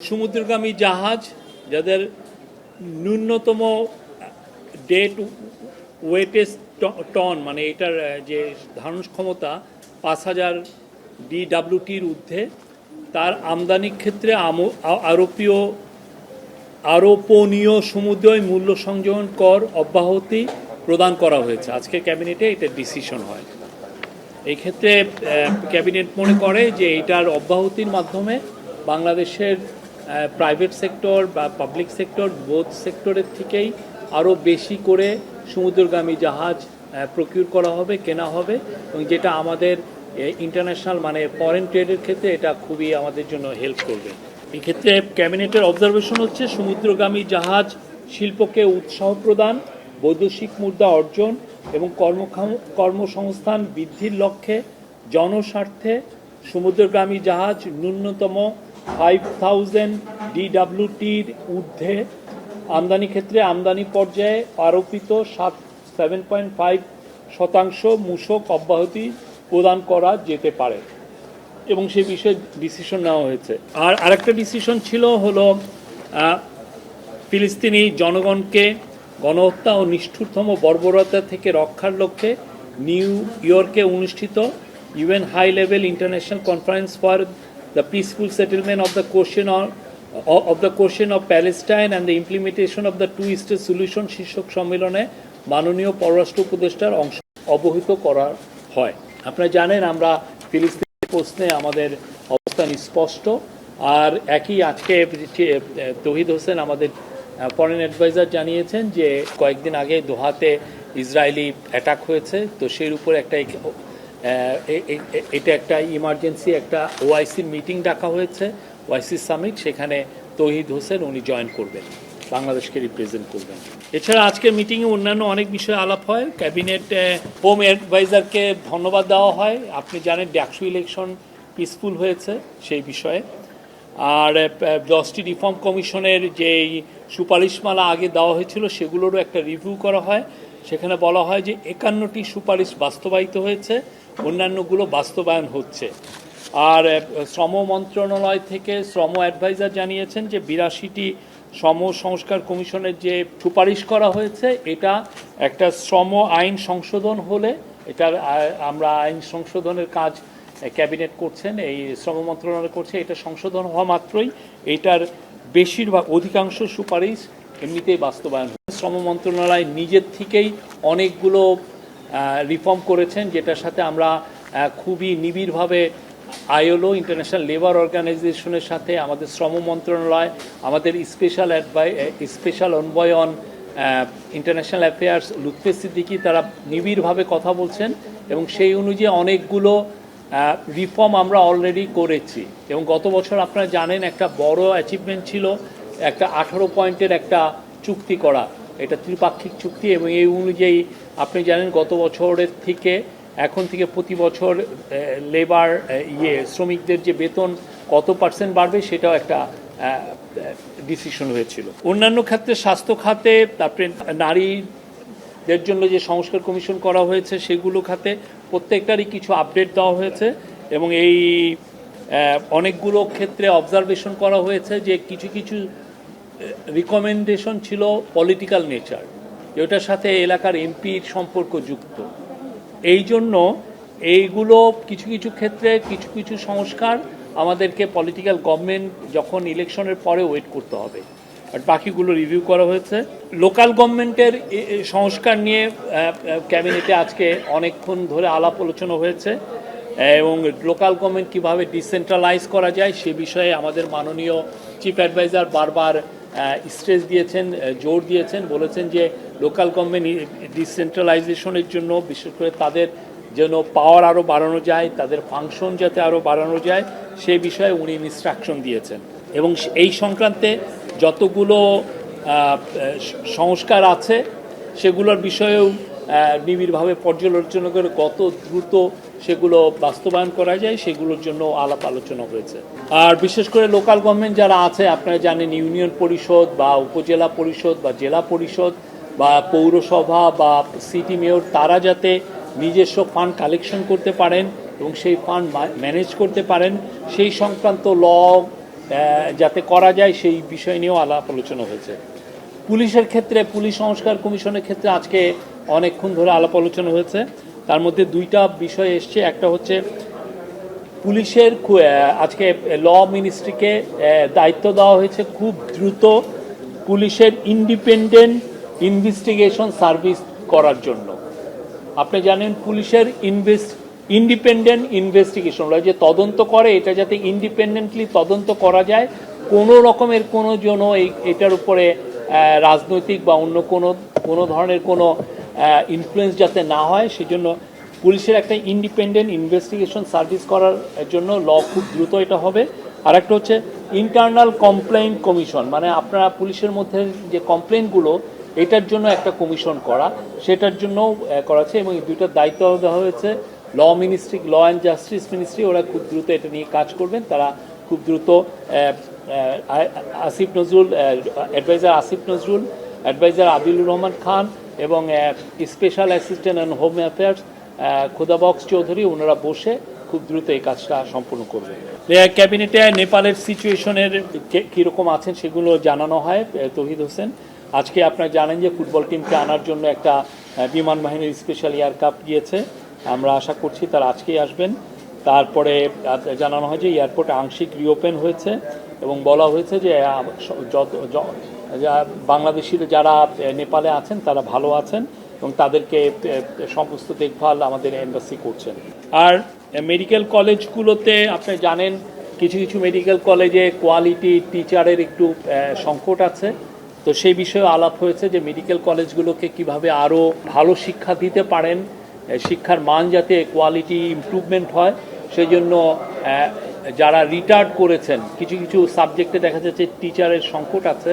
সমুদ্রগামী জাহাজ, যাদের ন্যূনতম ডেট ওয়েটেজ টন মানে এটার যে ধারণ ক্ষমতা পাঁচ হাজার ডিডাব্লিউটির ঊর্ধ্বে, তার আমদানির ক্ষেত্রে আরোপীয় আরোপনীয় সমুদ্রয় মূল্য সংযোজন কর অব্যাহতি প্রদান করা হয়েছে। আজকে ক্যাবিনেটে এটা ডিসিশন হয়। এই ক্ষেত্রে ক্যাবিনেট মনে করে যে এটার অব্যাহতির মাধ্যমে বাংলাদেশের প্রাইভেট সেক্টর বা পাবলিক সেক্টর বোথ সেক্টরের থেকেই আরও বেশি করে সমুদ্রগামী জাহাজ প্রকিউর করা হবে, কেনা হবে। এবং যেটা আমাদের ইন্টারন্যাশনাল মানে ফরেন ট্রেডের ক্ষেত্রে এটা খুবই আমাদের জন্য হেল্প করবে। এক্ষেত্রে ক্যাবিনেটের অবজারভেশন হচ্ছে সমুদ্রগামী জাহাজ শিল্পকে উৎসাহ প্রদান, বৈদেশিক মুদ্রা অর্জন এবং কর্মক্ষম কর্মসংস্থান বৃদ্ধির লক্ষ্যে, জনস্বার্থে সমুদ্রগামী জাহাজ ন্যূনতম ফাইভ থাউজেন্ড ডিডাব্লিউটির ঊর্ধ্বে আমদানি ক্ষেত্রে আমদানি পর্যায়ে আরোপিত সাত সেভেন পয়েন্ট ফাইভ শতাংশ মূসক অব্যাহতি প্রদান করা যেতে পারে এবং সে বিষয়ে ডিসিশন নেওয়া হয়েছে। আর আরেকটা ডিসিশন ছিল হলো ফিলিস্তিনি জনগণকে গণহত্যা ও নিষ্ঠুরতম বর্বরতা থেকে রক্ষার লক্ষ্যে নিউ ইয়র্কে অনুষ্ঠিত UN high level international conference for the peaceful settlement of the question of the question of Palestine and the implementation of the two state solution শীর্ষক সম্মেলনে মাননীয় পররাষ্ট্র উপদেষ্টার অংশ অবহিত করা হয়। আপনারা জানেন আমরা ফিলিস্তিন প্রশ্নে আমাদের অবস্থান স্পষ্ট। আর একই আজকে তহিদ হোসেন আমাদের ফরেন অ্যাডভাইজার জানিয়েছেন যে কয়েকদিন আগে দোহাতে ইসরায়েলি অ্যাটাক হয়েছে। তো সেই উপর একটা এটা একটা ইমার্জেন্সি একটা ওআইসির মিটিং ডাকা হয়েছে ওআইসি সামিট সেখানে তহিদ হোসেন উনি জয়েন করবেন, বাংলাদেশকে রিপ্রেজেন্ট করবেন। এছাড়া আজকের মিটিংয়ে অন্যান্য অনেক বিষয়ে আলাপ হয় ক্যাবিনেট হোম অ্যাডভাইজারকে ধন্যবাদ দেওয়া হয়। আপনি জানেন ডাকসু ইলেকশন পিসফুল হয়েছে, সেই বিষয়ে। আর দশটি রিফর্ম কমিশনের যেই সুপারিশমালা আগে দেওয়া হয়েছিল সেগুলোরও একটা রিভিউ করা হয়। সেখানে বলা হয় যে একান্নটি সুপারিশ বাস্তবায়িত হয়েছে, অন্যান্যগুলো বাস্তবায়ন হচ্ছে। আর শ্রম মন্ত্রণালয় থেকে শ্রম অ্যাডভাইজার জানিয়েছেন যে বিরাশিটি শ্রম সংস্কার কমিশনের যে সুপারিশ করা হয়েছে, এটা একটা শ্রম আইন সংশোধন হলে, এটার আমরা আইন সংশোধনের কাজ ক্যাবিনেট করছেন, এই শ্রম মন্ত্রণালয় করছে, এটা সংশোধন হওয়া মাত্রই এটার বেশিরভাগ অধিকাংশ সুপারিশ এমনিতেই বাস্তবায়ন। শ্রম মন্ত্রণালয় নিজের থেকেই অনেকগুলো রিফর্ম করেছেন, যেটার সাথে আমরা খুবই নিবিড়ভাবে আইএলও, ইন্টারন্যাশনাল লেবার অর্গানাইজেশনের সাথে আমাদের শ্রম মন্ত্রণালয়, আমাদের স্পেশাল অ্যাডভাই স্পেশাল অনবয়ন ইন্টারন্যাশনাল অ্যাফেয়ার্স লুৎফে সিদ্দিকি, তারা নিবিড়ভাবে কথা বলছেন এবং সেই অনুযায়ী অনেকগুলো রিফর্ম আমরা অলরেডি করেছি। এবং গত বছর আপনারা জানেন একটা বড় অ্যাচিভমেন্ট ছিল একটা আঠারো পয়েন্টের একটা চুক্তি করা। এটা ত্রিপাক্ষিক চুক্তি এবং এই অনুযায়ী আপনি জানেন গত বছরের থেকে এখন থেকে প্রতি বছর লেবার ইয়ে শ্রমিকদের যে বেতন কত পার্সেন্ট বাড়বে সেটাও একটা ডিসিশন হয়েছিল। অন্যান্য ক্ষেত্রে স্বাস্থ্য খাতে তারপরে নারীদের জন্য যে সংস্কার কমিশন করা হয়েছে সেগুলো খাতে প্রত্যেকটারই কিছু আপডেট দেওয়া হয়েছে এবং এই অনেকগুলো ক্ষেত্রে অবজারভেশন করা হয়েছে যে কিছু কিছু রিকমেন্ডেশন ছিল পলিটিক্যাল নেচার যেটার সাথে এলাকার এমপির সম্পর্ক যুক্ত। এই জন্য এইগুলো কিছু কিছু ক্ষেত্রে কিছু কিছু সংস্কার আমাদেরকে পলিটিক্যাল গভর্নমেন্ট যখন ইলেকশনের পরে ওয়েট করতে হবে। আর বাকিগুলো রিভিউ করা হয়েছে। লোকাল গভর্নমেন্টের সংস্কার নিয়ে ক্যাবিনেটে আজকে অনেকক্ষণ ধরে আলাপ আলোচনা হয়েছে। এবং লোকাল গভর্নমেন্ট কীভাবে ডিসেন্ট্রালাইজ করা যায় সে বিষয়ে আমাদের মাননীয় চিফ অ্যাডভাইজার বারবার স্ট্রেস দিয়েছেন জোর দিয়েছেন। বলেছেন যে লোকাল গভর্নমেন্ট ডিসেন্ট্রালাইজেশনের জন্য, বিশেষ করে তাদের যেন পাওয়ার আরও বাড়ানো যায়, তাদের ফাংশন যাতে আরও বাড়ানো যায়, সে বিষয়ে উনি ইনস্ট্রাকশন দিয়েছেন। এবং এই সংক্রান্তে যতগুলো সংস্কার আছে, সেগুলোর বিষয়েও নিবিড়ভাবে পর্যালোচনা করে কত দ্রুত সেগুলো বাস্তবায়ন করা যায়, সেগুলোর জন্য আলাপ আলোচনা হয়েছে। আর বিশেষ করে লোকাল গভর্নমেন্ট যারা আছে, আপনারা জানেন ইউনিয়ন পরিষদ বা উপজেলা পরিষদ বা জেলা পরিষদ বা পৌরসভা বা সিটি মেয়র তারা যাতে নিজস্ব ফান্ড কালেকশন করতে পারেন এবং সেই ফান্ড ম্যানেজ করতে পারেন, সেই সংক্রান্ত ল যাতে করা যায় সেই বিষয় নিয়েও আলাপ আলোচনা হয়েছে। পুলিশের ক্ষেত্রে, পুলিশ সংস্কার কমিশনের ক্ষেত্রে আজকে অনেকক্ষণ ধরে আলাপ আলোচনা হয়েছে। তার মধ্যে দুইটা বিষয় এসছে। একটা হচ্ছে পুলিশের আজকে ল মিনিস্ট্রিকে দায়িত্ব দেওয়া হয়েছে খুব দ্রুত পুলিশের ইন্ডিপেন্ডেন্ট ইনভেস্টিগেশন সার্ভিস করার জন্য। আপনি জানেন পুলিশের ইনভেস্ট ইন্ডিপেন্ডেন্ট ইনভেস্টিগেশন যে তদন্ত করে, এটা যাতে ইন্ডিপেন্ডেন্টলি তদন্ত করা যায়, কোনো রকমের কোনো জন্য এই, এটার উপরে রাজনৈতিক বা অন্য কোনো কোনো ধরনের কোনো ইনফ্লুয়েন্স যাতে না হয়, সেজন্য পুলিশের একটা ইন্ডিপেন্ডেন্ট ইনভেস্টিগেশন সার্ভিস করার জন্য ল খুব দ্রুত এটা হবে। আর একটা হচ্ছে ইন্টারনাল কমপ্লেন কমিশন মানে আপনারা পুলিশের মধ্যে যে কমপ্লেইনগুলো এটার জন্য একটা কমিশন করা, সেটার জন্য করা হচ্ছে এবং দুইটার দায়িত্ব দেওয়া হয়েছে law ministry law and justice ministry ওরা খুব দ্রুত এটা নিয়ে কাজ করবেন। তারা খুব দ্রুত আসিফ নজরুল অ্যাডভাইজার আসিফ নজরুল অ্যাডভাইজার আদিলুর রহমান খান এবং special assistant and home affairs Khodabaksh Chowdhury, ওনারা বসে খুব দ্রুত এই কাজটা সম্পূর্ণ করবে। ক্যাবিনেটে নেপালের সিচুয়েশনের কীরকম আছেন সেগুলো জানানো হয় তহিদ হোসেন। আজকে আপনারা জানেন যে ফুটবল টিমকে আনার জন্য একটা বিমান বাহিনীর স্পেশাল এয়ারক্রাফট গিয়েছে আমরা আশা করছি তারা আজকেই আসবেন। তারপরে জানানো হয় যে এয়ারপোর্ট আংশিক রিওপেন হয়েছে এবং বলা হয়েছে যে যত বাংলাদেশিরা যারা নেপালে আছেন তারা ভালো আছেন এবং তাদেরকে সমস্ত দেখভাল আমাদের এম্বাসি করছেন। আর মেডিকেল কলেজগুলোতে আপনি জানেন, কিছু কিছু মেডিকেল কলেজে কোয়ালিটি টিচারের একটু সংকট আছে। তো সেই বিষয়ে আলাপ হয়েছে যে মেডিকেল কলেজগুলোকে কীভাবে আরও ভালো শিক্ষা দিতে পারেন শিক্ষার মান যাতে কোয়ালিটি ইমপ্রুভমেন্ট হয় সেই জন্য যারা রিটায়ার্ড করেছেন, কিছু কিছু সাবজেক্টে দেখা যাচ্ছে টিচারের সংকট আছে,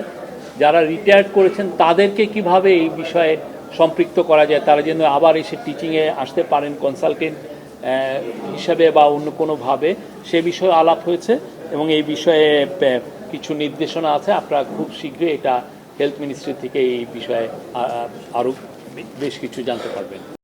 যারা রিটায়ার্ড করেছেন, তাদেরকে কীভাবে এই বিষয়ে সম্পৃক্ত করা যায়, তারা যেন আবার এসে টিচিংয়ে আসতে পারেন কনসালটেন্ট হিসাবে বা অন্য কোনোভাবে, সে বিষয়ে আলাপ হয়েছে এবং এই বিষয়ে কিছু নির্দেশনা আছে। আপনারা খুব শীঘ্রই এটা হেলথ মিনিস্ট্রি থেকে এই বিষয়ে আরও বেশ কিছু জানতে পারবেন।